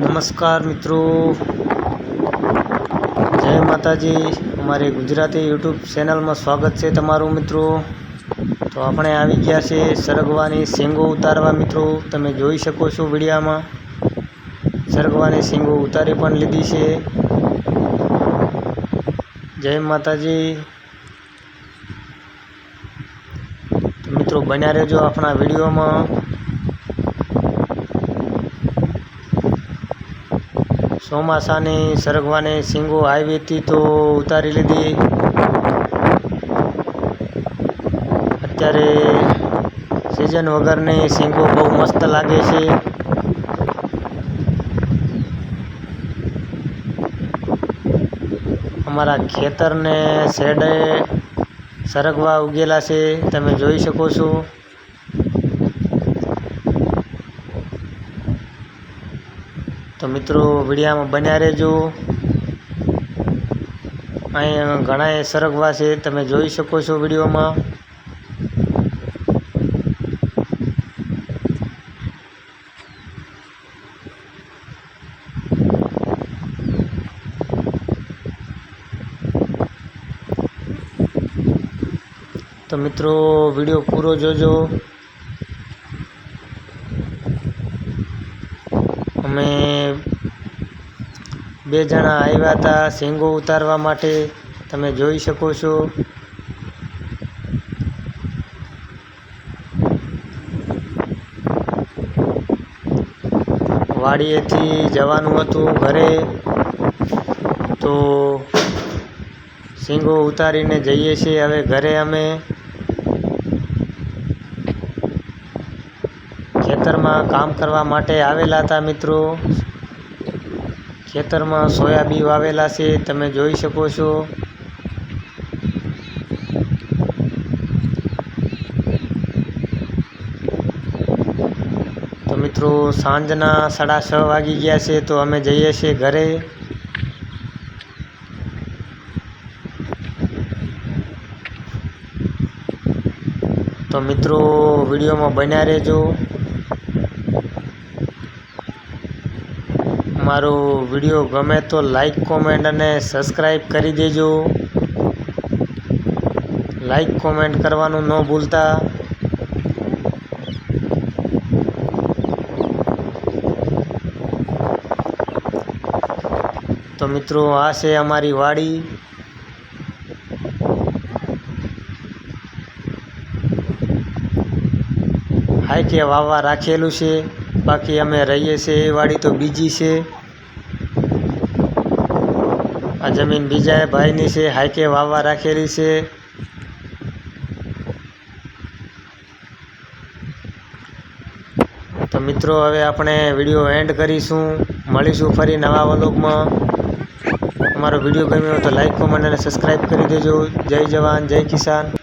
નમસ્કાર મિત્રો. જય માતાજી. અમારી ગુજરાતી યુટ્યુબ ચેનલમાં સ્વાગત છે તમારું મિત્રો. તો આપણે આવી ગયા છે સરગવાની શીંગો ઉતારવા મિત્રો. તમે જોઈ શકો છો વિડીયામાં. સરગવાની શીંગો ઉતારી પણ લીધી છે. જય માતાજી. મિત્રો બન્યા રહેજો આપણા વિડીયોમાં. ચોમાસાની સરગવાની સિંગો હતી તો ઉતારી લીધી. અત્યારે સિઝન વગરની સિંગો બહુ મસ્ત લાગે છે. અમારા ખેતરને શેડે સરગવા ઉગેલા છે, તમે જોઈ શકો છો. તો મિત્રો, વિડીયામાં બન્યા રહેજો. અહીં ઘણા સરગવા છે, તમે જોઈ શકો છો વિડીયોમાં. તો મિત્રો, વીડિયો પૂરો જોજો. અમે બે જણા આવ્યા હતા શીંગો ઉતારવા માટે. તમે જોઈ શકો છો. વાડીએથી જવાનું હતું ઘરે. તો શીંગો ઉતારીને જઈએ છીએ હવે ઘરે અમે. ખેતરમાં કામ કરવા માટે આવેલા હતા મિત્રો. ખેતરમાં સોયાબી વાવેલા છે, તમે જોઈ શકો છો. તો મિત્રો, સાંજના સાડા છ વાગી ગયા છે, તો અમે જઈએ છીએ ઘરે. તો મિત્રો, વિડીયોમાં બન્યા રહેજો. મારો વીડિયો ગમે તો લાઈક કોમેન્ટ અને સબસ્ક્રાઈબ કરી દેજો. લાઈક કોમેન્ટ કરવાનું ન ભૂલતા. તો મિત્રો, આ છે અમારી વાડી. હાઈકે વાવા રાખેલું છે. બાકી અમે રહીએ છીએ એ વાડી તો બીજી છે. આ જમીન બીજા ભાઈની છે, હાઈકે વાવવા રાખેલી છે. તો મિત્રો, હવે આપણે વીડિયો એન્ડ કરીશું. મળીશું ફરી નવા વ્લોગમાં. અમારો વીડિયો ગમ્યો તો લાઈક કોમેન્ટ અને સબસ્ક્રાઈબ કરી દેજો. જય જવાન, જય કિસાન.